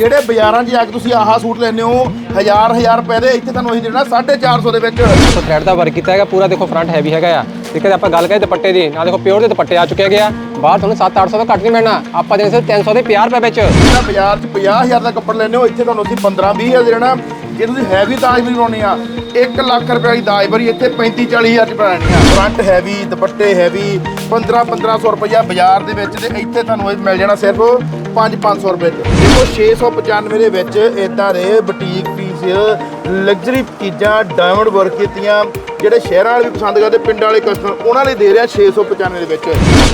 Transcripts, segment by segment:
ਜਿਹੜੇ ਬਾਜ਼ਾਰਾਂ 'ਚ ਜਾ ਕੇ ਤੁਸੀਂ ਆਹ ਸੂਟ ਲੈਂਦੇ ਹੋ ਹਜ਼ਾਰ ਹਜ਼ਾਰ ਰੁਪਏ ਦੇ ਇੱਥੇ ਤੁਹਾਨੂੰ ਅਸੀਂ ਦੇਣਾ 450 ਦੇ ਵਿੱਚ। ਸੋ ਥ੍ਰੈਡ ਦਾ ਵਰਕ ਕੀਤਾ ਹੈਗਾ ਪੂਰਾ ਦੇਖੋ ਫਰੰਟ ਹੈਵੀ ਹੈਗਾ ਆ। ਠੀਕ ਹੈ ਆਪਾਂ ਗੱਲ ਕਰੀਏ ਦੁਪੱਟੇ ਦੀ। ਨਾ ਦੇਖੋ ਪਿਓਰ ਦੇ ਦੁਪੱਟੇ ਆ ਚੁੱਕੇ ਹੈਗੇ ਆ। ਬਾਹਰ ਤੁਹਾਨੂੰ 7-800 ਤੋਂ ਘੱਟ ਨਹੀਂ ਮਿਲਣਾ। ਆਪਾਂ ਦੇਣੇ ਸਿਰਫ 300 ਦੇ 50 ਰੁਪਏ ਵਿੱਚ। ਜਿਹੜਾ ਬਾਜ਼ਾਰ 'ਚ 50000 ਦਾ ਕੱਪੜਾ ਲੈਂਦੇ ਹੋ ਇੱਥੇ ਤੁਹਾਨੂੰ ਅਸੀਂ 15 20000 ਦੇ ਦੇਣਾ। ਜੇ ਤੁਸੀਂ ਹੈਵੀ ਦਾਜ ਵੀ ਲਾਉਣੀ ਆ 1 ਲੱਖ ਰੁਪਏ ਦੀ ਦਾਜ ਬਰੀ ਇੱਥੇ 35 40000 ਚ ਪੈਣੀ ਆ। ਫਰੰਟ ਹੈਵੀ ਦੁਪੱਟੇ ਹੈਵੀ 15 1500 ਰੁਪਇਆ ਬਾਜ਼ਾਰ ਦੇ ਵਿੱਚ ਤੇ ਇੱਥੇ ਤੁਹਾਨੂੰ ਇਹ ਮਿਲ ਜਾਣਾ ਸਿਰਫ 5 500 ਰੁਪਏ ਚ। ਦੇਖੋ 695 ਦੇ ਵਿੱਚ ਇਦਾਂ ਦੇ ਬੁਟੀਕ ਪੀਸ ਲਗਜ਼ਰੀ ਚੀਜ਼ਾਂ ਡਾਇਮੰਡ ਵਰਕ ਕੀਤੀਆਂ ਜਿਹੜੇ ਸ਼ਹਿਰਾਂ ਵਾਲੇ ਵੀ ਪਸੰਦ ਕਰਦੇ ਪਿੰਡਾਂ ਵਾਲੇ ਕਸਟਮਰ ਉਹਨਾਂ ਲਈ ਦੇ ਰਿਹਾ 695 ਦੇ ਵਿੱਚ।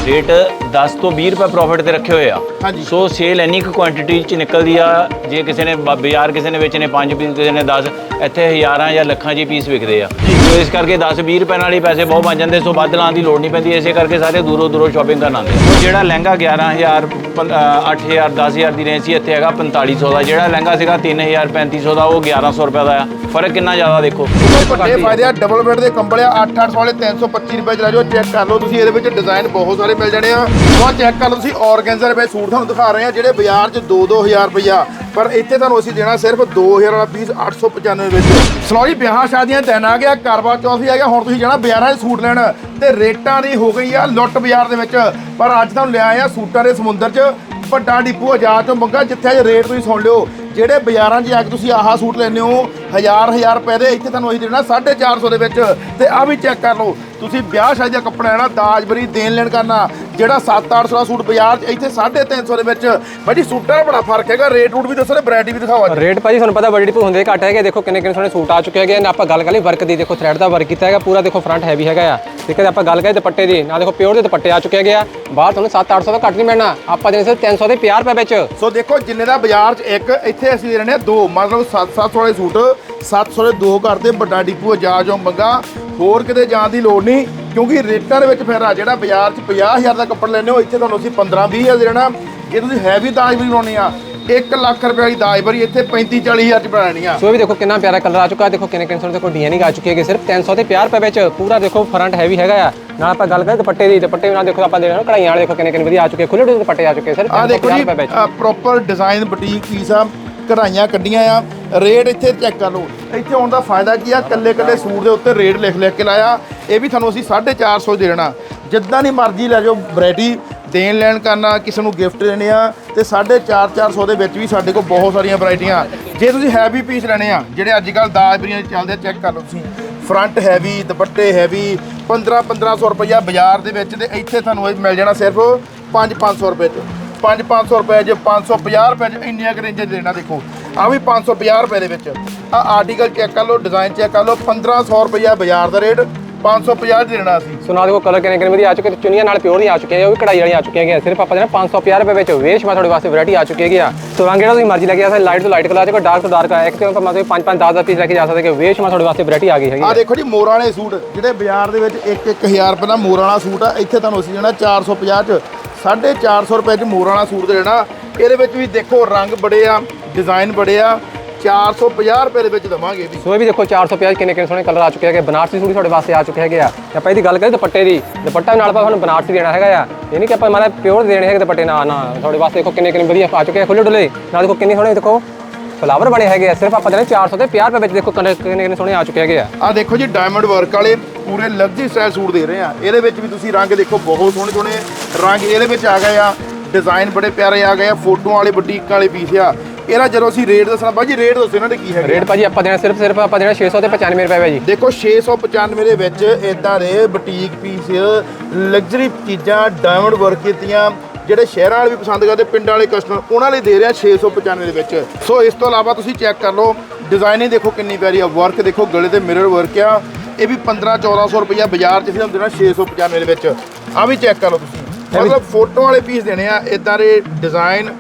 ਰੇਟ 10 ਤੋਂ 20 ਰੁਪਏ ਪ੍ਰੋਫਿਟ ਤੇ ਰੱਖੇ ਹੋਏ ਆ। ਹਾਂਜੀ। ਸੋ ਸੇਲ ਇੰਨੀ ਕੁ ਕੁਆਂਟੀਟੀ ਚ ਨਿਕਲਦੀ ਆ ਜੇ ਕਿਸੇ ਨੇ ਬਾਜ਼ਾਰ ਕਿਸੇ ਨੇ ਵੇਚਣੇ 5 ਪੀਸ ਕਿਸੇ ਨੇ 10 ਇੱਥੇ ਹਜ਼ਾਰਾਂ ਜਾਂ ਲੱਖਾਂ ਜੀ ਪੀਸ ਵਿਕਦੇ ਆ। ਸੋ ਇਸ ਕਰਕੇ 10 20 ਰੁਪਏ ਨਾਲ ਹੀ ਪੈਸੇ ਬਹੁਤ ਬਣ ਜਾਂਦੇ ਸੋ ਵੱਧ ਲਾਉਣ ਦੀ ਲੋੜ ਨਹੀਂ ਪੈਂਦੀ ਇਸੇ ਕਰਕੇ ਸਾਰੇ ਦੂਰੋਂ ਦੂਰੋਂ ਸ਼ਾਪਿੰਗ ਕਰਨ ਆਉਂਦੇ ਆ। ਜਿਹੜਾ ਲਹਿੰਗਾ 11000 ਪੰ- ਅ, 8000 10000 ਦੀ ਰੇਂਜ ਸੀ ਇੱਥੇ ਹੈਗਾ 4500 ਦਾ। ਜਿਹੜਾ ਲਹਿੰਗਾ ਸੀਗਾ 3000 3500 ਦਾ ਉਹ 1100 ਰੁਪਏ ਦਾ ਆ। ਫ਼ਰਕ ਕਿੰਨਾ ਜ਼ਿਆਦਾ ਦੇਖੋ। ਵੱਡੇ ਫਾਇਦੇ ਆ ਡਬਲ ਬੈੱਡ ਦੇ ਕੰਬਲ ਆ 8-800 ਵਾਲੇ 325 ਰੁਪਏ ਚ ਲੈ ਜਾਓ, ਚੈੱਕ ਕਰ ਲਓ ਤੁਸੀਂ, ਇਹਦੇ ਵਿੱਚ ਡਿਜ਼ਾਈਨ ਬਹੁਤ ਸਾਰੇ ਮਿਲ ਜਾਣੇ ਆ। ਉਹ ਚੈੱਕ ਕਰ ਲਓ ਤੁਸੀਂ ਆਰਗੈਂਜ਼ਾ ਰੁਪਏ ਸੂਟ ਤੁਹਾਨੂੰ ਦਿਖਾ ਰਹੇ ਆ, ਜਿਹੜੇ ਬਾਜ਼ਾਰ 'ਚ 2-2000 ਰੁਪਇਆ ਪਰ ਇੱਥੇ ਤੁਹਾਨੂੰ ਅਸੀਂ ਦੇਣਾ ਸਿਰਫ 2000 ਵਾਲਾ ਪੀਸ 895 ਵਿੱਚ। ਸਲੋ ਵਿਆਹਾਂ ਸ਼ਾਦੀਆਂ ਦਾ ਦਿਨ ਆ ਗਿਆ ਕਾਰਵਾ ਚੌਥ ਵੀ ਆ ਗਿਆ, ਹੁਣ ਤੁਸੀਂ ਜਾਣਾ ਬਾਜ਼ਾਰਾਂ 'ਚ ਸੂਟ ਲੈਣ। ਤੇ ਰੇਟਾਂ ਦੀ ਹੋ ਗਈ ਆ ਲੁੱਟ ਬਾਜ਼ਾਰ ਦੇ ਵਿੱਚ। ਪਰ ਅੱਜ ਤੁਹਾਨੂੰ ਲਿਆਏ ਆ ਸੂਟਾਂ ਦੇ ਸਮੁੰਦਰ 'ਚ, ਵੱਡਾ ਡਿਪੂ ਆਜ਼ਾਦ ਤੋਂ ਮੰਗਾ, ਜਿੱਥੇ ਅੱਜ ਰੇਟ ਤੁਸੀਂ ਸੁਣ ਲਿਓ। ਜਿਹੜੇ ਬਾਜ਼ਾਰਾਂ 'ਚ ਜਾ ਕੇ ਤੁਸੀਂ ਆਹ ਸੂਟ ਲੈਂਦੇ ਹੋ ਹਜ਼ਾਰ ਹਜ਼ਾਰ ਰੁਪਏ ਦੇ ਇੱਥੇ ਤੁਹਾਨੂੰ ਅਸੀਂ ਦੇਣਾ 450 ਦੇ ਵਿੱਚ। ਤੇ ਆ ਵੀ ਚੈੱਕ ਕਰ ਲਓ, ਤੁਸੀਂ ਵਿਆਹ ਸ਼ਾਦੀ ਦਾ ਕੱਪੜਾ ਲੈਣਾ, ਦਾਜ ਬਰੀ ਦੇਣ ਲੈਣ ਕਰਨਾ, ਜਿਹੜਾ 7-800 ਦਾ ਸੂਟ ਬਾਜ਼ਾਰ 'ਚ ਇੱਥੇ 350 ਦੇ ਵਿੱਚ। ਭਾਜੀ ਸੂਟਾਂ ਦਾ ਬੜਾ ਫ਼ਰਕ ਹੈਗਾ, ਰੇਟ ਰੂਟ ਵੀ ਦੱਸੋ ਤੇ ਵੈਰਾਈਟੀ ਵੀ ਦਿਖਾਓ ਅੱਜ। ਰੇਟ ਭਾਜੀ, ਤੁਹਾਨੂੰ ਪਤਾ ਬੜੀ ਡਿਪੂ ਹੁੰਦੇ ਘੱਟ ਹੈਗੇ, ਦੇਖੋ ਕਿੰਨੇ ਕਿੰਨੇ ਸੋਹਣੇ ਸੂਟ ਆ ਚੁੱਕੇ ਹੈਗੇ, ਨਾ ਆਪਾਂ ਗੱਲ ਕਰ ਕਰੀਏ ਵਰਕ ਦੀ ਦੇਖੋ ਥ੍ਰੈਡ ਦਾ ਵਰਕ ਕੀਤਾ ਹੈਗਾ, ਪੂਰਾ ਦੇਖੋ ਫਰੰਟ ਹੈਵੀ ਹੈਗਾ ਆ। ਠੀਕ ਹੈ ਆਪਾਂ ਗੱਲ ਕਰੀਏ ਦੁਪੱਟੇ ਦੀ। ਨਾ ਦੇਖੋ ਪਿਓਰ ਦੇ ਦੁਪੱਟੇ ਆ ਚੁੱਕੇ ਹੈਗੇ ਆ। ਬਾਹਰ ਤੁਹਾਨੂੰ 7-800 ਤੋਂ ਘੱਟ ਨਹੀਂ ਮਿਲਣਾ। ਆਪਾਂ ਦੇਣੇ ਸਿਰਫ 300 ਦੇ 50 ਰੁਪਏ ਵਿੱਚ। ਸੋ ਦੇਖੋ, ਜਿੰਨੇ ਦਾ ਬਾਜ਼ਾਰ 'ਚ ਇੱਕ, ਇੱਥੇ ਅਸੀਂ ਦੇ ਰਹੇ ਹਾਂ ਦੋ। ਮਤਲਬ 7-700 ਵਾਲੇ ਸੂਟ 700 ਦੇ ਦੋ ਕਰਦੇ ਵੱਡਾ ਡਿਪੂ ਆਜ਼ਾਦ ਜੋ ਮੰਗਾ। ਹੋਰ ਕਿਤੇ ਜਾਣ ਦੀ ਲੋੜ ਨਹੀਂ, ਕਿਉਂਕਿ ਰੇਟਾਂ ਦੇ ਵਿੱਚ ਫਿਰ ਆ ਜਿਹੜਾ ਬਾਜ਼ਾਰ 'ਚ 50000 ਦਾ ਕੱਪੜਾ ਲੈਂਦੇ ਹੋ, ਇੱਥੇ ਤੁਹਾਨੂੰ ਅਸੀਂ 15-20000 ਦੇਣਾ। ਜੇ ਤੁਸੀਂ ਹੈਵੀ ਦਾਜ ਵੀ ਲਾਉਣੀ ਆ 1 ਲੱਖ ਰੁਪਏ ਦੀ ਦਾਜ ਬਰੀ ਇੱਥੇ 35-40000 ਚ ਪੈਣੀ ਆ। ਸੋ ਇਹ ਵੀ ਦੇਖੋ ਕਿੰਨਾ ਪਿਆਰਾ ਕਲਰ ਆ ਚੁੱਕਾ ਦੇਖੋ ਕਿੰਨੇ ਕਿੰਨੇ ਸੋਹਣੇ ਦੇਖੋ ਡਿਜ਼ਾਈਨਿੰਗ ਆ ਚੁੱਕੀ ਹੈਗੀ ਸਿਰਫ 300 ਤੇ 50 ਰੁਪਏ ਵਿੱਚ ਪੂਰਾ ਦੇਖੋ ਫਰੰਟ ਹੈਵੀ ਹੈਗਾ ਆ। ਨਾਲ ਆਪਾਂ ਗੱਲ ਕਰੀਏ ਦੁਪੱਟੇ ਦੀ ਦੁਪੱਟੇ ਨਾਲ ਦੇਖੋ ਆਪਾਂ ਦੇ ਰਹੇ ਹਾਂ ਕਢਾਈਆਂ ਵਾਲੇ ਦੇਖੋ ਕਿੰਨੇ ਕਿੰਨੇ ਵਧੀਆ ਆ ਚੁੱਕੇ ਖੁੱਲੇ ਡੁੱਲੇ ਦੁਪੱਟੇ ਆ ਚੁੱਕੇ ਸਿਰਫ ਆ 350 ਦੇਖੋ ਜੀ ਪ੍ਰੋਪਰ ਡਿਜ਼ਾਈਨ ਬੁਟੀਕ ਪੀਸ ਆ ਕਢਾਈਆਂ ਕੱਢੀਆਂ ਆ ਰੇਟ ਇੱਥੇ ਚੈੱਕ ਕਰ ਲਓ। ਇੱਥੇ ਆਉਣ ਦਾ ਫਾਇਦਾ ਕੀ ਆ ਕੱਲੇ ਕੱਲੇ ਸੂਟ ਦੇ ਉੱਤੇ ਰੇਟ ਲਿਖ ਲਿਖ ਕੇ ਲਾਇਆ। ਇਹ ਵੀ ਤੁਹਾਨੂੰ ਅਸੀਂ 450 ਦੇ ਦੇਣਾ। ਜਿੱਦਾਂ ਦੀ ਮਰਜ਼ੀ ਲੈ ਜਾਓ ਵੈਰਾਈਟੀ ਦੇਣ ਲੈਣ ਕਰਨਾ, ਕਿਸੇ ਨੂੰ ਗਿਫਟ ਦੇਣੇ ਆ ਤੇ 450 400 ਦੇ ਵਿੱਚ ਵੀ ਸਾਡੇ ਕੋਲ ਬਹੁਤ ਸਾਰੀਆਂ ਵੈਰਾਈਟੀਆਂ ਜੇ ਤੁਸੀਂ ਹੈਵੀ ਪੀਸ ਲੈਣੇ ਆ, ਜਿਹੜੇ ਅੱਜ ਕੱਲ ਦਾਜ ਬਰੀਆਂ ਚੱਲਦੇ ਆ ਚੈੱਕ ਕਰ ਲਓ ਤੁਸੀਂ। ਫਰੰਟ ਹੈਵੀ ਦੁਪੱਟੇ ਹੈਵੀ 15 1500 ਰੁਪਇਆ ਬਾਜ਼ਾਰ ਦੇ ਵਿੱਚ ਤੇ ਇੱਥੇ ਤੁਹਾਨੂੰ ਇਹ ਮਿਲ ਜਾਣਾ ਸਿਰਫ 5 500 ਰੁਪਏ ਚ। 5 500 ਰੁਪਏ ਜੇ 550 ਰੁਪਏ ਚ ਇੰਨੀਆਂ ਕੁ ਰੇਂਜਾਂ 'ਚ ਦੇਣਾ ਦੇਖੋ। ਆ ਵੀ 550 ਰੁਪਏ ਦੇ ਵਿੱਚ। ਆ ਆਰਟੀਕਲ ਚੈੱਕ ਕਰ ਲਓ ਡਿਜ਼ਾਈਨ ਚੈੱਕ ਕਰ ਲਓ 1500 ਰੁਪਇਆ ਬਾਜ਼ਾਰ ਦਾ ਰੇਟ 550 ਚ ਦੇਣਾ ਸੋ। ਨਾਲ ਦੇਖੋ ਕਲਰ ਕਿੰਨੇ ਕਿੰਨੇ ਵਧੀਆ ਆ ਚੁੱਕੇ ਤੇ ਚੁੰਨੀਆਂ ਨਾਲ ਪਿਓਰ ਦੀਆਂ ਆ ਚੁੱਕੀਆਂ ਉਹ ਵੀ ਕਢਾਈ ਵਾਲੀਆਂ ਆ ਚੁੱਕੀਆਂ ਹੈਗੀਆਂ ਸਿਰਫ ਆਪਾਂ ਦੇਣਾ 550 ਰੁਪਏ ਵਿੱਚ ਵੇਸ਼ ਮਾ ਤੁਹਾਡੇ ਵਾਸਤੇ ਵੈਰਾਈਟੀ ਆ ਚੁੱਕੀ ਹੈਗੀ ਆ। ਸੋ ਰੰਗ ਜਿਹੜਾ ਤੁਸੀਂ ਮਰਜ਼ੀ ਲੈ ਕੇ ਆ ਸਕਦੇ ਲਾਈਟ ਤੋਂ ਲਾਈਟ ਕਲਰ ਆ ਜਾਏਗਾ ਡਾਰਕ ਤੋਂ ਡਾਰਕ ਆ ਇੱਕ ਤੇ ਆਪਾਂ ਮਤਲਬ 5 5 10 10 ਪੀਸ ਲੈ ਕੇ ਜਾ ਸਕਦੇ ਕਿ ਵੇਸ਼ ਮਾ ਤੁਹਾਡੇ ਵਾਸਤੇ ਵੈਰਾਈਟੀ ਆ ਗਈ ਹੈਗੀ ਆ। ਦੇਖੋ ਜੀ ਮੋਰਾਂ ਵਾਲੇ ਸੂਟ ਜਿਹੜੇ ਬਾਜ਼ਾਰ ਦੇ ਵਿੱਚ 1-1000 ਰੁਪਏ ਦਾ ਮੋਰਾਂ ਵਾਲਾ ਸੂਟ ਆ ਇੱਥੇ ਤੁਹਾਨੂੰ ਅਸੀਂ ਦੇਣਾ 450 ਚ 450 ਰੁਪਏ ਚ ਮੋਰਾਂ ਵਾਲਾ ਸੂਟ ਦੇਣਾ। ਇਹਦੇ ਵਿੱਚ ਵੀ ਦੇਖੋ ਰੰਗ ਬੜੇ ਆ ਡਿਜ਼ਾਈਨ ਬੜੇ ਆ 450 ਰੁਪਏ ਦੇ ਵਿੱਚ ਦਵਾਂਗੇ ਵੀ। ਸੋ ਇਹ ਵੀ ਦੇਖੋ 450 ਕਿੰਨੇ ਕਿੰਨੇ ਸੋਹਣੇ ਕਲਰ ਆ ਚੁੱਕੇ ਹੈਗੇ। ਬਨਾਰਸੀ ਸੂਟ ਤੁਹਾਡੇ ਵਾਸਤੇ ਆ ਚੁੱਕੇ ਹੈਗੇ ਆ। ਤੇ ਆਪਾਂ ਇਹਦੀ ਗੱਲ ਕਰੀਏ ਦੁਪੱਟੇ ਦੀ। ਦੁਪੱਟਾ ਨਾਲ ਆਪਾਂ ਤੁਹਾਨੂੰ ਬਨਾਰਸੀ ਦੇਣਾ ਹੈਗਾ ਆ। ਇਹ ਨਹੀਂ ਕਿ ਆਪਾਂ ਮਾਰਾ ਪਿਓਰ ਦੇਣੇ ਹੈਗੇ ਦੁਪੱਟੇ ਨਾ ਨਾ ਤੁਹਾਡੇ ਵਾਸਤੇ ਦੇਖੋ ਕਿੰਨੇ ਕਿੰਨੇ ਵਧੀਆ ਆ ਚੁੱਕੇ ਆ ਖੁੱਲੇ ਡੁੱਲੇ ਨਾਲ ਦੇਖੋ ਕਿੰਨੇ ਸੋਹਣੇ ਦੇਖੋ ਫਲਾਵਰ ਬਣੇ ਹੈਗੇ ਆ। ਸਿਰਫ ਆਪਾਂ ਦੇਣੇ 400 ਤੇ 50 ਰੁਪਏ ਵਿੱਚ ਦੇਖੋ ਕਿੰਨੇ ਕਿੰਨੇ ਕਿੰਨੇ ਸੋਹਣੇ ਆ ਚੁੱਕੇ ਹੈਗੇ ਆ। ਆ ਦੇਖੋ ਜੀ ਡਾਇਮੰਡ ਵਰਕ ਵਾਲੇ ਪੂਰੇ ਲਗਜ਼ਰੀ ਸਟਾਈਲ ਸੂਟ ਦੇ ਰਹੇ ਆ। ਇਹਦੇ ਵਿੱਚ ਵੀ ਤੁਸੀਂ ਰੰਗ ਦੇਖੋ ਬਹੁਤ ਸੋਹਣੇ ਸੋਹਣੇ ਰੰਗ ਇਹਦੇ ਵਿੱਚ ਆ ਗਏ ਆ। ਡਿਜ਼ਾਈਨ ਬੜੇ ਪਿਆਰੇ ਆ ਗਏ ਆ। ਫੋਟੋਆਂ ਵਾਲੇ ਬੁਟੀਕ ਵਾਲੇ ਪੀਸ ਆ। ਇਹਦਾ ਜਦੋਂ ਅਸੀਂ ਰੇਟ ਦੱਸਣਾ ਬਾਜੀ ਰੇਟ ਦੱਸੋ ਇਹਨਾਂ ਦੇ ਕੀ ਹੈਗੇ ਰੇਟ ਭਾਜੀ ਆਪਾਂ ਦੇਣਾ ਸਿਰਫ ਸਿਰਫ ਆਪਾਂ ਦੇਣਾ 600 ਤੇ 95 ਰੁਪਏ ਹੈ ਜੀ ਦੇਖੋ 695 ਦੇ ਵਿੱਚ ਇਦਾਂ ਦੇ ਬੁਟੀਕ ਪੀਸ ਲਗਜ਼ਰੀ ਚੀਜ਼ਾਂ ਡਾਇਮੰਡ ਵਰਕ ਕੀਤੀਆਂ ਜਿਹੜੇ ਸ਼ਹਿਰਾਂ ਵਾਲੇ ਵੀ ਪਸੰਦ ਕਰਦੇ ਪਿੰਡਾਂ ਵਾਲੇ ਕਸਟਮਰ ਉਹਨਾਂ ਲਈ ਦੇ ਰਿਹਾ 695 ਦੇ ਵਿੱਚ। ਸੋ ਇਸ ਤੋਂ ਇਲਾਵਾ ਤੁਸੀਂ ਚੈੱਕ ਕਰ ਲਓ ਡਿਜ਼ਾਈਨਿੰਗ ਦੇਖੋ ਕਿੰਨੀ ਪਿਆਰੀ ਆ ਵਰਕ ਦੇਖੋ ਗਲੇ ਤੇ ਮਿਰਰ ਵਰਕ ਆ। ਇਹ ਵੀ 15 1400 ਰੁਪਇਆ ਬਾਜ਼ਾਰ 'ਚ ਤੁਹਾਨੂੰ ਦੇਣਾ 695 ਦੇ ਵਿੱਚ। ਆ ਵੀ ਚੈੱਕ ਕਰ ਲਓ ਤੁਸੀਂ। ਮਤਲਬ ਫੋਟੋ ਵਾਲੇ ਪੀਸ ਦੇਣੇ ਆ ਇਦਾਂ ਦੇ ਡਿਜ਼ਾਈਨ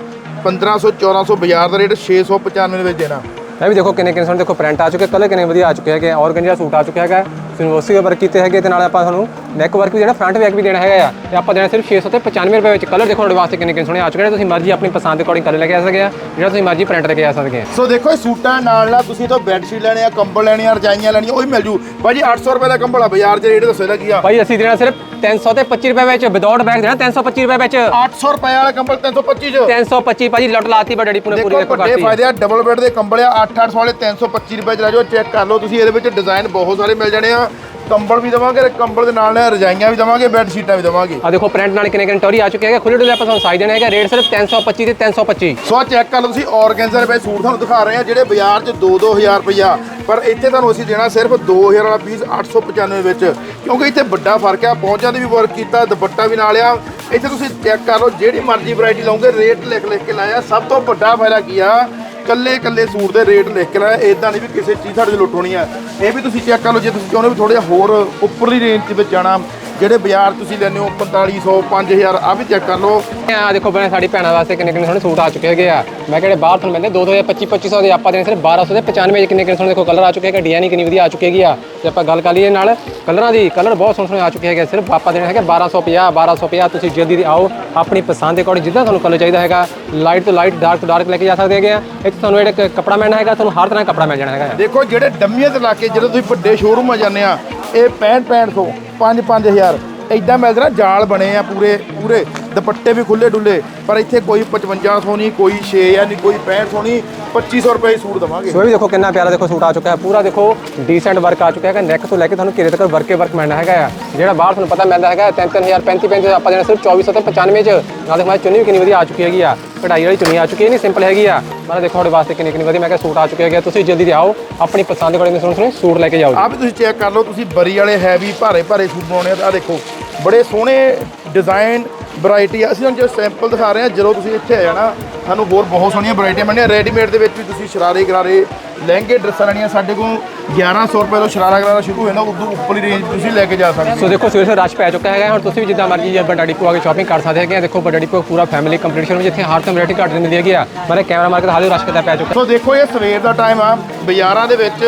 1500 1400 ਬਾਜ਼ਾਰ ਦਾ ਰੇਟ 695 ਦੇ ਵਿੱਚ ਦੇਣਾ। ਇਹ ਵੀ ਦੇਖੋ ਕਿੰਨੇ ਕਿੰਨੇ ਸਾਨੂੰ ਦੇਖੋ ਪ੍ਰਿੰਟ ਆ ਚੁੱਕੇ ਕਲਰ ਕਿੰਨੇ ਵਧੀਆ ਆ ਚੁੱਕੇ ਹੈਗੇ ਔਰਗੰਜਾ ਸੂਟ ਆ ਚੁੱਕਿਆ ਹੈਗਾ ਯੂਨੀਵਰਸਿਟੀ ਵਰਕ ਕੀਤੇ ਹੈਗੇ ਤੇ ਨਾਲ ਆਪਾਂ ਤੁਹਾਨੂੰ ਨੈਕ ਵਰਕ ਵੀ ਦੇਣਾ ਫਰੰਟ ਬੈਕ ਵੀ ਦੇਣਾ ਹੈਗਾ ਆ ਤੇ ਆਪਾਂ ਦੇਣਾ ਸਿਰਫ 600 ਤੇ 95 ਰੁਪਏ ਵਿੱਚ ਕਲਰ ਦੇਖੋ ਤੁਹਾਡੇ ਵਾਸਤੇ ਕਿੰਨੇ ਕਿੰਨੇ ਸੋਹਣੇ ਆ ਚੁੱਕੇ ਨੇ ਤੁਸੀਂ ਮਰਜ਼ੀ ਆਪਣੀ ਪਸੰਦ ਦੇ ਅਕੋਰਡਿੰਗ ਕਲਰ ਲੈ ਕੇ ਆ ਸਕਦੇ ਆ ਜਿਹੜਾ ਤੁਸੀਂ ਮਰਜ਼ੀ ਪ੍ਰਿੰਟ ਲੈ ਕੇ ਆ ਸਕਦੇ ਆ। ਸੋ ਦੇਖੋ ਇਹ ਸੂਟਾਂ ਨਾਲ ਨਾਲ ਤੁਸੀਂ ਤੋਂ ਬੈੱਡ ਸ਼ੀਟ ਲੈਣੇ ਆ ਕੰਬਲ ਲੈਣੇ ਆ ਰਜਾਈਆਂ ਲੈਣੀਆਂ ਉਹ ਵੀ ਮਿਲ ਜੂ। ਭਾਜੀ 800 ਰੁਪਏ ਦਾ ਕੰਬਲ ਆ ਬਾਜ਼ਾਰ 'ਚ ਰੇਟ ਦੱਸੋ ਲੱਗੀ ਆ? ਭਾਈ ਅਸੀਂ ਦੇਣਾ ਸਿਰਫ 300 ਤੇ 25 ਰੁਪਏ ਵਿੱਚ ਵਿਦਆਊਟ ਬੈਗ ਦੇਣਾ 325 ਰੁਪਏ ਵਿੱਚ। 800 ਰੁਪਏ ਵਾਲਾ ਕੰਬਲ 325 ਚ? 325 ਭਾਜੀ ਲੱਟ ਲਾਤੀ ਬੜੀ ਪੂਰੇ ਪੂਰੀ ਦੇਖੋ ਦੇਖੋ ਵੱਡੇ ਫਾਇਦੇ ਆ ਡਬਲ ਬੈੱਡ ਦੇ ਕੰਬਲ ਆ 8-800 ਵਾਲੇ 325 ਰੁਪਏ ਚ ਲੈ ਜਾਓ ਚੈੱਕ ਕਰ ਲਓ ਤੁਸੀਂ ਇਹਦੇ ਵਿੱਚ ਡਿਜ਼ਾਈਨ ਬਹੁਤ ਸਾਰੇ ਮਿਲ ਜਾਣੇ ਆ। ਕੰਬਲ ਵੀ ਦਵਾਂਗੇ ਕੰਬਲ ਦੇ ਨਾਲ ਨਾਲ ਰਜਾਈਆਂ ਵੀ ਦਵਾਂਗੇ ਬੈੱਡ ਸ਼ੀਟਾਂ ਵੀ ਦਵਾਂਗੇ। ਆ ਦੇਖੋ ਪ੍ਰਿੰਟ ਨਾਲ ਕਿੰਨੇ ਕਿੰਨੇ ਟੋਰੀ ਆ ਚੁੱਕੇ ਹੈਗੇ। ਖੁੱਲੇ ਡੁੱਲੇ ਆਪਾਂ ਤੁਹਾਨੂੰ ਸਾਈਜ਼ ਦੇਣਾ ਹੈਗਾ। ਰੇਟ ਸਿਰਫ 325 ਤੇ 325 ਸੋ ਚੈੱਕ ਕਰ ਲਓ ਤੁਸੀਂ ਆਰਗੈਂਜ਼ਾ ਦੇ ਵਿੱਚ ਸੂਟ ਤੁਹਾਨੂੰ ਦਿਖਾ ਰਹੇ ਆ ਜਿਹੜੇ ਬਾਜ਼ਾਰ 'ਚ 2-2000 ਰੁਪਇਆ ਪਰ ਇੱਥੇ ਤੁਹਾਨੂੰ ਅਸੀਂ ਦੇਣਾ ਸਿਰਫ 2000 ਵਾਲਾ ਪੀਸ 895 ਵਿੱਚ। ਕਿਉਂਕਿ ਇੱਥੇ ਵੱਡਾ ਫ਼ਰਕ ਆ ਪਹੁੰਚਾਂ ਦੀ ਵੀ ਵਰਕ ਕੀਤਾ ਦੁਪੱਟਾ ਵੀ ਨਾਲ ਆ। ਇੱਥੇ ਤੁਸੀਂ ਚੈੱਕ ਕਰ ਲਓ ਜਿਹੜੀ ਮਰਜ਼ੀ ਵੈਰਾਈਟੀ ਲਓਗੇ ਰੇਟ ਲਿਖ ਲਿਖ ਕੇ ਲਾਇਆ। ਸਭ ਤੋਂ ਵੱਡਾ ਫਾਇਦਾ ਕੀ ਆ ਕੱਲੇ ਕੱਲੇ ਸੂਟ ਦੇ ਰੇਟ ਲਿਖ ਕੇ ਲਾਇਆ ਇਦਾਂ ਨਹੀਂ ਵੀ ਕਿਸੇ ਚੀਜ਼ ਸਾਡੇ ਤੋਂ ਲੁੱਟ ਹੋਣੀ ਆ। ਇਹ ਵੀ ਤੁਸੀਂ ਚੈੱਕ ਕਰ ਲਓ, ਜੇ ਤੁਸੀਂ ਚਾਹੁੰਦੇ ਹੋ ਵੀ ਥੋੜਾ ਹੋਰ ਉੱਪਰਲੀ ਰੇਂਜ ਦੇ ਵਿੱਚ ਜਾਣਾ ਜਿਹੜੇ ਬਾਜ਼ਾਰ ਤੁਸੀਂ ਲੈਂਦੇ ਹੋ 4500 5000 ਆ ਵੀ ਚੈੱਕ ਕਰ ਲਓ। ਆ ਦੇਖੋ ਬਣੇ ਸਾਡੀ ਭੈਣਾਂ ਵਾਸਤੇ ਕਿੰਨੇ ਕਿੰਨੇ ਸੋਹਣੇ ਸੂਟ ਆ ਚੁੱਕੇ ਹੈਗੇ ਆ। ਮੈਂ ਕਿਹੜੇ ਬਾਹਰ ਤੁਹਾਨੂੰ ਮਿਲਦੇ 2025 2500 ਦੇ ਆਪਾਂ ਦੇਣੇ ਸਿਰਫ 1200 ਦੇ 95 ਵਿੱਚ ਕਿੰਨੇ ਕਿੰਨੇ ਸੋਹਣੇ ਦੇਖੋ ਕਲਰ ਆ ਚੁੱਕੇ ਹੈਗੇ ਡਿਜ਼ਾਈਨ ਕਿੰਨੀ ਵਧੀਆ ਆ ਚੁੱਕੀ ਹੈਗੀ ਆ। ਜੇ ਆਪਾਂ ਗੱਲ ਕਰ ਲਈਏ ਨਾਲ ਕਲਰਾਂ ਦੀ ਕਲਰ ਬਹੁਤ ਸੋਹਣੇ ਸੋਹਣੇ ਆ ਚੁੱਕੇ ਹੈਗੇ ਸਿਰਫ ਆਪਾਂ ਦੇਣੇ ਹੈਗੇ 1250 1250 ਤੁਸੀਂ ਜਲਦੀ ਦੀ ਆਓ ਆਪਣੀ ਪਸੰਦ ਦੇ ਅਕੋਰਡਿੰਗ ਜਿੱਦਾਂ ਤੁਹਾਨੂੰ ਕਲਰ ਚਾਹੀਦਾ ਹੈਗਾ ਲਾਈਟ ਤੋਂ ਲਾਈਟ ਡਾਰਕ ਤੋਂ ਡਾਰਕ ਲੈ ਕੇ ਜਾ ਸਕਦੇ ਹੈਗੇ ਆ। ਇੱਥੇ ਤੁਹਾਨੂੰ ਜਿਹੜਾ ਕੱਪੜਾ ਮਿਲਣਾ ਹੈਗਾ ਤੁਹਾਨੂੰ ਹਰ ਤਰ੍ਹਾਂ ਦਾ ਕੱਪੜਾ ਮਿਲ ਜਾਣਾ ਹੈਗਾ। ਦੇਖੋ ਜਿਹੜੇ ਡੰਮੀਆਂ ਤੇ ਲਾ ਕੇ ਜਦੋਂ ਤੁਸੀਂ ਵੱਡੇ ਸ਼ੋਰੂਮ ਆ ਜਾਂਦੇ ਆ ਇਹ 65 6500 5 5000 ਇਦਾਂ ਮਿਲਦੇ ਨਾ ਜਾਲ ਬਣੇ ਆ ਪੂਰੇ ਪੂਰੇ। ਦੁਪੱਟੇ ਵੀ ਖੁੱਲੇ ਡੁੱਲੇ ਪਰ ਇੱਥੇ ਕੋਈ 5500 ਨਹੀਂ ਕੋਈ 6 ਆ ਨਹੀਂ ਕੋਈ 6500 ਨਹੀਂ 2500 ਰੁਪਏ ਹੀ ਸੂਟ ਦਵਾਂਗੇ। ਸੋ ਇਹ ਵੀ ਦੇਖੋ ਕਿੰਨਾ ਪਿਆਰਾ ਦੇਖੋ ਸੂਟ ਆ ਚੁੱਕਾ ਹੈ। ਪੂਰਾ ਦੇਖੋ ਡੀਸੈਂਟ ਵਰਕ ਆ ਚੁੱਕਾ ਹੈਗਾ। ਨੈਕ ਤੋਂ ਲੈ ਕੇ ਤੁਹਾਨੂੰ ਕਿਰੇ ਤੱਕ ਵਰਕੇ ਵਰਕ ਮਿਲਣਾ ਹੈਗਾ ਆ। ਜਿਹੜਾ ਬਾਹਰ ਤੁਹਾਨੂੰ ਪਤਾ ਮਿਲਦਾ ਹੈਗਾ 3000 35 35 ਆਪਾਂ ਦੇਣਾ ਸਿਰਫ 2400 ਤੇ 95 ਚ। ਨਾਲ ਦੇਖੋ ਮੈਂ ਚੁੰਨੀ ਵੀ ਕਿੰਨੀ ਵਧੀਆ ਆ ਚੁੱਕੀ ਹੈਗੀ ਆ। ਕਢਾਈ ਵਾਲੀ ਚੁੰਨੀ ਆ ਚੁੱਕੀ ਹੈ ਨਹੀਂ ਸਿੰਪਲ ਹੈਗੀ ਆ। ਮੈਂ ਦੇਖੋ ਤੁਹਾਡੇ ਵਾਸਤੇ ਕਿੰਨੀ ਕਿੰਨੀ ਵਧੀਆ ਮੈਂ ਕਿਹਾ ਸੂਟ ਆ ਚੁੱਕੇ ਹੈਗੇ। ਤੁਸੀਂ ਜਲਦੀ ਦੇ ਆਓ ਆਪਣੀ ਪਸੰਦ ਦੇ ਕੋਲ ਸੋਹਣੇ ਸੋਹਣੇ ਸੂਟ ਲੈ ਕੇ ਜਾਓ। ਆ ਵੀ ਤੁਸੀਂ ਚੈੱਕ ਕਰ ਲਓ ਤੁਸੀਂ ਬਰੀ ਵਾਲੇ ਹੈਵੀ ਭਾਰੇ ਭਾਰੇ ਸੂਟ ਬਣਾਉਣੇ ਆ। ਆ ਦੇਖੋ ਬੜੇ ਸੋਹਣੇ ਡਿਜ਼ਾਈਨ ਵੈਰਾਈਟੀ ਆ। ਅਸੀਂ ਤੁਹਾਨੂੰ ਜੋ ਸੈਂਪਲ ਦਿਖਾ ਰਹੇ ਹਾਂ ਜਦੋਂ ਤੁਸੀਂ ਇੱਥੇ ਆ ਜਾਣਾ ਤੁਹਾਨੂੰ ਹੋਰ ਬਹੁਤ ਸੋਹਣੀਆਂ ਵੈਰਾਈਟੀਆਂ ਮਿਲਣੀਆਂ। ਰੈਡੀਮੇਡ ਦੇ ਵਿੱਚ ਵੀ ਤੁਸੀਂ ਸ਼ਰਾਰੇ ਗਰਾਰੇ ਲਹਿੰਗੇ ਡਰੈਸਾਂ ਲੈਣੀਆਂ ਸਾਡੇ ਕੋਲ 1100 ਰੁਪਏ ਤੋਂ ਸ਼ਰਾਰਾ ਗਰਾਰਾ ਸ਼ੁਰੂ ਹੋ ਜਾਂਦਾ ਉਦੋਂ ਉੱਪਰਲੀ ਰੇਂਜ ਤੁਸੀਂ ਲੈ ਕੇ ਜਾ ਸਕਦੇ ਹੋ। ਸੋ ਦੇਖੋ ਸਵੇਰੇ ਸਵੇਰੇ ਰਸ਼ ਪੈ ਚੁੱਕਾ ਹੈਗਾ ਹੁਣ ਤੁਸੀਂ ਵੀ ਜਿੱਦਾਂ ਮਰਜ਼ੀ ਜੇ ਵੱਡਾ ਡਿਪੂ ਆ ਕੇ ਸ਼ਾਪਿੰਗ ਕਰ ਸਕਦੇ ਹੈਗੇ ਦੇਖੋ ਵੱਡਾ ਡਿਪੂ ਪੂਰਾ ਫੈਮਿਲੀ ਕੰਪਲੀਟ ਸ਼ੋਰੂਮ ਜਿੱਥੇ ਹਰ ਤਰ੍ਹਾਂ ਵੈਰਾਈਟੀ ਘੱਟ ਮਿਲਦੀ ਹੈਗੀ ਆ। ਮਾਰੇ ਕੈਮਰਾ ਮਾਰਕੀਟ ਹਾਲੇ ਰਸ਼ ਕਿੱਦਾਂ ਪੈ ਚੁੱਕਾ। ਸੋ ਦੇਖੋ ਇਹ ਸਵੇਰ ਦਾ ਟਾਈਮ ਆ। ਬਾਜ਼ਾਰਾਂ ਦੇ ਵਿੱਚ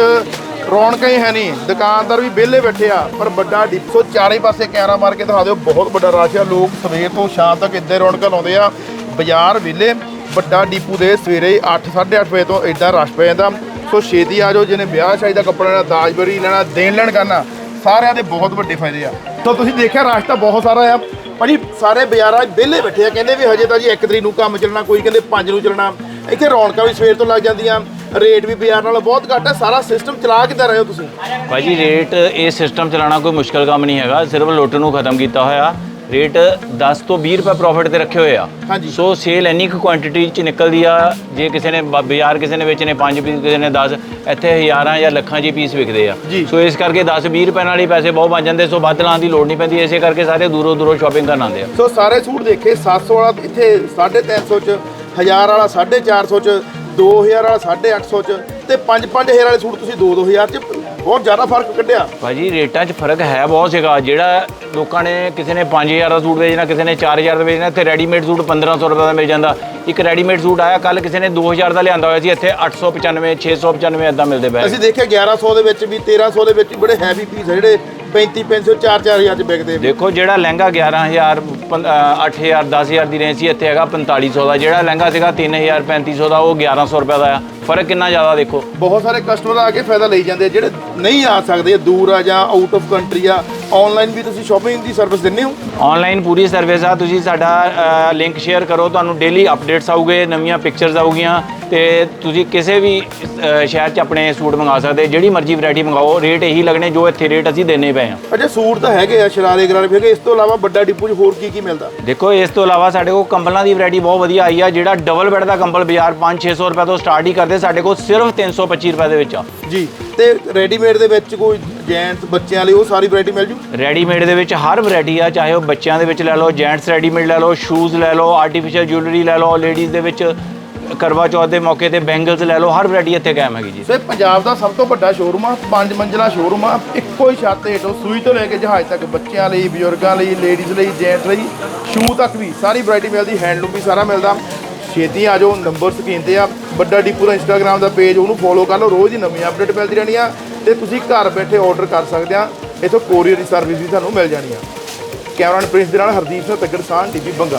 ਰੌਣਕਾਂ ਹੀ ਹੈ ਨਹੀਂ। ਦੁਕਾਨਦਾਰ ਵੀ ਵਿਹਲੇ ਬੈਠੇ ਆ, ਪਰ ਵੱਡਾ ਡਿਪਸੋ ਚਾਰੇ ਪਾਸੇ ਕੈਮਰਾ ਮਾਰ ਕੇ ਦਿਖਾ ਦਿਓ, ਬਹੁਤ ਵੱਡਾ ਰਸ਼ ਆ। ਲੋਕ ਸਵੇਰ ਤੋਂ ਸ਼ਾਮ ਤੱਕ ਇੱਦਾਂ ਹੀ ਰੌਣਕਾਂ ਲਾਉਂਦੇ ਆ। ਬਾਜ਼ਾਰ ਵਿਹਲੇ, ਵੱਡਾ ਡਿਪੂ ਦੇ ਸਵੇਰੇ 8 8:30 ਵਜੇ ਤੋਂ ਇੱਦਾਂ ਰਸ਼ ਪੈ ਜਾਂਦਾ। ਸੋ ਛੇਤੀ ਆ ਜਾਓ, ਜਿਹਨੇ ਵਿਆਹ ਸ਼ਾਦੀ ਦਾ ਕੱਪੜਾ ਲੈਣਾ ਦਾਜਬਰੀ ਲੈਣਾ, ਦੇਣ ਲੈਣ ਕਰਨਾ, ਸਾਰਿਆਂ ਦੇ ਬਹੁਤ ਵੱਡੇ ਫਾਇਦੇ ਆ। ਸੋ ਤੁਸੀਂ ਦੇਖਿਆ, ਰਸ਼ ਤਾਂ ਬਹੁਤ ਸਾਰਾ ਆ। ਭਾਜੀ, ਸਾਰੇ ਬਾਜ਼ਾਰਾਂ 'ਚ ਵਿਹਲੇ ਬੈਠੇ ਆ, ਕਹਿੰਦੇ ਵੀ ਹਜੇ ਤਾਂ ਜੀ 1 ਤਰੀਕ ਨੂੰ ਕੰਮ ਚੱਲਣਾ, ਕੋਈ ਕਹਿੰਦੇ 5 ਨੂੰ ਚੱਲਣਾ। ਇੱਥੇ ਰੌਣਕਾਂ ਵੀ ਸਵੇਰ ਤੋਂ ਲੱਗ ਜਾਂਦੀਆਂ। ਰੇਟ ਵੀ ਬਾਜ਼ਾਰ ਨਾਲੋਂ ਬਹੁਤ ਘੱਟ ਹੈ ਸਾਰਾ ਸਿਸਟਮ ਚਲਾ ਕਿੱਦਾਂ ਰਹੇ ਹੋ ਤੁਸੀਂ। ਭਾਜੀ ਰੇਟ ਇਹ ਸਿਸਟਮ ਚਲਾਉਣਾ ਕੋਈ ਮੁਸ਼ਕਲ ਕੰਮ ਨਹੀਂ ਹੈਗਾ ਸਿਰਫ ਲੁੱਟ ਨੂੰ ਖਤਮ ਕੀਤਾ ਹੋਇਆ। ਰੇਟ 10 ਤੋਂ 20 ਰੁਪਏ ਪ੍ਰੋਫਿਟ ਤੇ ਰੱਖੇ ਹੋਏ ਆ। ਹਾਂਜੀ। ਸੋ ਸੇਲ ਇੰਨੀ ਕੁ ਕੁਆਂਟੀਟੀ ਚ ਨਿਕਲਦੀ ਆ ਜੇ ਕਿਸੇ ਨੇ ਬ- ਬਾਜ਼ਾਰ ਕਿਸੇ ਨੇ ਵੇਚਣੇ 5 ਪੀਸ ਕਿਸੇ ਨੇ 10 ਇੱਥੇ ਹਜ਼ਾਰਾਂ ਜਾਂ ਲੱਖਾਂ ਜੀ ਪੀਸ ਵਿਕਦੇ ਆ। ਜੀ। ਸੋ ਇਸ ਕਰਕੇ 10 20 ਰੁਪਏ ਨਾਲ ਹੀ ਪੈਸੇ ਬਹੁਤ ਬਣ ਜਾਂਦੇ ਸੋ ਵੱਧ ਲਾਉਣ ਦੀ ਲੋੜ ਨਹੀਂ ਪੈਂਦੀ ਇਸੇ ਕਰਕੇ ਸਾਰੇ ਦੂਰੋਂ ਦੂਰੋਂ ਸ਼ਾਪਿੰਗ ਕਰਨ ਆਉਂਦੇ ਆ। ਸੋ ਸਾਰੇ ਸੂਟ ਦੇਖੇ 700 ਵਾਲਾ ਇੱਥੇ 350 ਚ 1000 ਵਾਲਾ 450 ਚ 2000 ਵਾਲਾ 850 ਚ ਤੇ 5-5000 ਵਾਲੇ ਸੂਟ ਤੁਸੀਂ 2-2000 ਚ ਬਹੁਤ ਜ਼ਿਆਦਾ ਫ਼ਰਕ ਕੱਢਿਆ। ਭਾਜੀ ਰੇਟਾਂ 'ਚ ਫ਼ਰਕ ਹੈ ਬਹੁਤ ਸੀਗਾ। ਜਿਹੜਾ ਲੋਕਾਂ ਨੇ ਕਿਸੇ ਨੇ 5000 ਦਾ ਸੂਟ ਵੇਚਣਾ ਕਿਸੇ ਨੇ 4000 ਦਾ ਵੇਚਣਾ ਇੱਥੇ ਰੈਡੀਮੇਡ ਸੂਟ 1500 ਰੁਪਏ ਦਾ ਮਿਲ ਜਾਂਦਾ। ਇੱਕ ਰੈਡੀਮੇਡ ਸੂਟ ਆਇਆ ਕੱਲ ਕਿਸੇ ਨੇ 2000 ਦਾ ਲਿਆਂਦਾ ਹੋਇਆ ਸੀ ਇੱਥੇ 895 695 ਇਦਾਂ ਮਿਲਦੇ ਪਏ। ਅਸੀਂ ਦੇਖਿਆ 1100 ਦੇ ਵਿੱਚ ਵੀ 1300 ਦੇ ਵਿੱਚ ਬੜੇ ਹੈਵੀ ਪੀਸ ਜਿਹੜੇ 35 500 4-4000 ਚ ਵਿਕਦੇ ਦੇਖੋ ਜਿਹੜਾ ਲਹਿੰਗਾ 11000 ਪੰ- ਅ, 8000 10000 ਦੀ ਰੇਂਜ ਸੀ ਇੱਥੇ ਹੈਗਾ 4500 ਦਾ। ਜਿਹੜਾ ਲਹਿੰਗਾ ਸੀਗਾ 3000 3500 ਦਾ ਉਹ 1100 ਰੁਪਏ ਦਾ ਆ। ਫ਼ਰਕ ਕਿੰਨਾ ਜ਼ਿਆਦਾ ਦੇਖੋ। ਬਹੁਤ ਸਾਰੇ ਕਸਟਮਰ ਆ ਕੇ ਫਾਇਦਾ ਲਈ ਜਾਂਦੇ ਜਿਹੜੇ ਨਹੀਂ ਆ ਸਕਦੇ ਦੂਰ ਆ ਜਾਂ ਆਊਟ ਆਫ ਕੰਟਰੀ ਆ ਆਨਲਾਈਨ ਵੀ ਤੁਸੀਂ ਸ਼ਾਪਿੰਗ ਦੀ ਸਰਵਿਸ ਦਿੰਦੇ ਹੋ? ਆਨਲਾਈਨ ਪੂਰੀ ਸਰਵਿਸ ਆ। ਤੁਸੀਂ ਸਾਡਾ ਲਿੰਕ ਸ਼ੇਅਰ ਕਰੋ। ਤੁਹਾਨੂੰ ਡੇਲੀ ਅਪਡੇਟਸ ਆਉਗੇ ਨਵੀਆਂ ਪਿਕਚਰਸ ਆਉਗੀਆਂ ਤੇ ਤੁਸੀਂ ਕਿਸੇ ਵੀ ਸ਼ਹਿਰ 'ਚ ਆਪਣੇ ਸੂਟ ਮੰਗਾ ਸਕਦੇ। ਜਿਹੜੀ ਮਰਜ਼ੀ ਵੈਰਾਈਟੀ ਮੰਗਾਓ ਰੇਟ ਇਹੀ ਲੱਗਣੇ ਜੋ ਇੱਥੇ ਰੇਟ ਅਸੀਂ ਦੇਣੇ ਪਏ ਆ। ਅਜੇ ਸੂਟ ਤਾਂ ਹੈਗੇ ਆ ਸ਼ਰਾਰੇ ਗਰਾਰੇ ਵੀ ਹੈਗੇ। ਇਸ ਤੋਂ ਇਲਾਵਾ ਵੱਡਾ ਡਿਪੂ 'ਚ ਹੋਰ ਕੀ ਕੀ ਮਿਲਦਾ? ਦੇਖੋ ਇਸ ਤੋਂ ਇਲਾਵਾ ਸਾਡੇ ਕੋਲ ਕੰਬਲਾਂ ਦੀ ਵੈਰਾਈਟੀ ਬਹੁਤ ਵਧੀਆ ਆਈ ਆ। ਜਿਹੜਾ ਡਬਲ ਬੈੱਡ ਦਾ ਕੰਬਲ ਬਾਜ਼ਾਰ 5-600 ਰੁਪਏ ਤੋਂ ਸਟਾਰਟ ਹੀ ਕਰਦੇ। ਸਾਡੇ ਕੋਲ ਸਿਰਫ 325 ਰੁਪਏ ਦੇ ਵਿੱਚ ਆ। ਜੀ ਤੇ ਰੈਡੀਮੇਡ ਦੇ ਵਿੱਚ ਕੋਈ ਜੈਂਟਸ ਬੱਚਿਆਂ ਲਈ ਉਹ ਸਾਰੀ ਵੈਰਾਈਟੀ ਮਿਲ ਜੂ? ਰੈਡੀਮੇਡ ਦੇ ਵਿੱਚ ਹਰ ਵੈਰਾਈਟੀ ਆ ਚਾਹੇ ਉਹ ਬੱਚਿਆਂ ਦੇ ਵਿੱਚ ਲੈ ਲਓ ਜੈਂਟਸ ਰੈਡੀਮੇਡ ਲੈ ਲਓ ਸ਼ੂਜ਼ ਲੈ ਲਓ ਆਰਟੀਫੀਸ਼ੀਅਲ ਜੁਐਲਰੀ ਲੈ ਲਓ ਲੇਡੀਜ਼ ਦੇ ਵਿੱਚ ਕਰਵਾ ਚੌਥ ਦੇ ਮੌਕੇ ਤੇ ਬੈਂਗਲਸ ਲੈ ਲਓ ਹਰ ਵੈਰਾਈਟੀ ਇੱਥੇ ਕਾਇਮ ਹੈਗੀ ਜੀ। ਸੋ ਇਹ ਪੰਜਾਬ ਦਾ ਸਭ ਤੋਂ ਵੱਡਾ ਸ਼ੋਰੂਮ ਆ ਪੰਜ ਮੰਜ਼ਲਾ ਸ਼ੋਰੂਮ ਆ ਇੱਕੋ ਹੀ ਛੱਤ ਹੇਠੋਂ ਸੂਈ ਤੋਂ ਲੈ ਕੇ ਜਹਾਜ਼ ਤੱਕ ਬੱਚਿਆਂ ਲਈ ਬਜ਼ੁਰਗਾਂ ਲਈ ਲੇਡੀਜ਼ ਲਈ ਜੈਂਟਸ ਲਈ ਸ਼ੂ ਤੱਕ ਵੀ ਸਾਰੀ ਵੈਰਾਈਟੀ ਮਿਲਦੀ ਹੈਂਡਲੂਮ ਵੀ ਸਾਰਾ ਮਿਲਦਾ। ਛੇਤੀ ਆ ਜਾਓ ਨੰਬਰ ਸਕਰੀਨ ਤੇ ਆ ਵੱਡਾ ਡੀਪੂ ਦਾ ਇੰਸਟਾਗ੍ਰam ਦਾ ਪੇਜ ਉਹਨੂੰ ਫੋਲੋ ਕਰ ਲਓ ਰੋਜ਼ ਹੀ ਨਵੀਂ ਅਪਡੇਟ ਮਿਲਦੀ ਰਹਿਣੀ ਆ। ਤੇ ਤੁਸੀਂ ਘਰ ਬੈਠੇ ਆਰਡਰ ਕਰ ਸਕਦੇ ਆ। ਇਥੋਂ ਕੋਰੀਅਰ ਦੀ ਸਰਵਿਸ ਵੀ ਤੁਹਾਨੂੰ ਮਿਲ ਜਾਣੀ ਆ। ਕੈਮਰਾਮੈਨ ਪ੍ਰਿੰਸ ਦੇ ਨਾਲ ਹਰਦੀਪ ਸਿੰਘ, ਤੱਗੜ ਸਾਨ ਟੀਵੀ ਬੰਗਾ।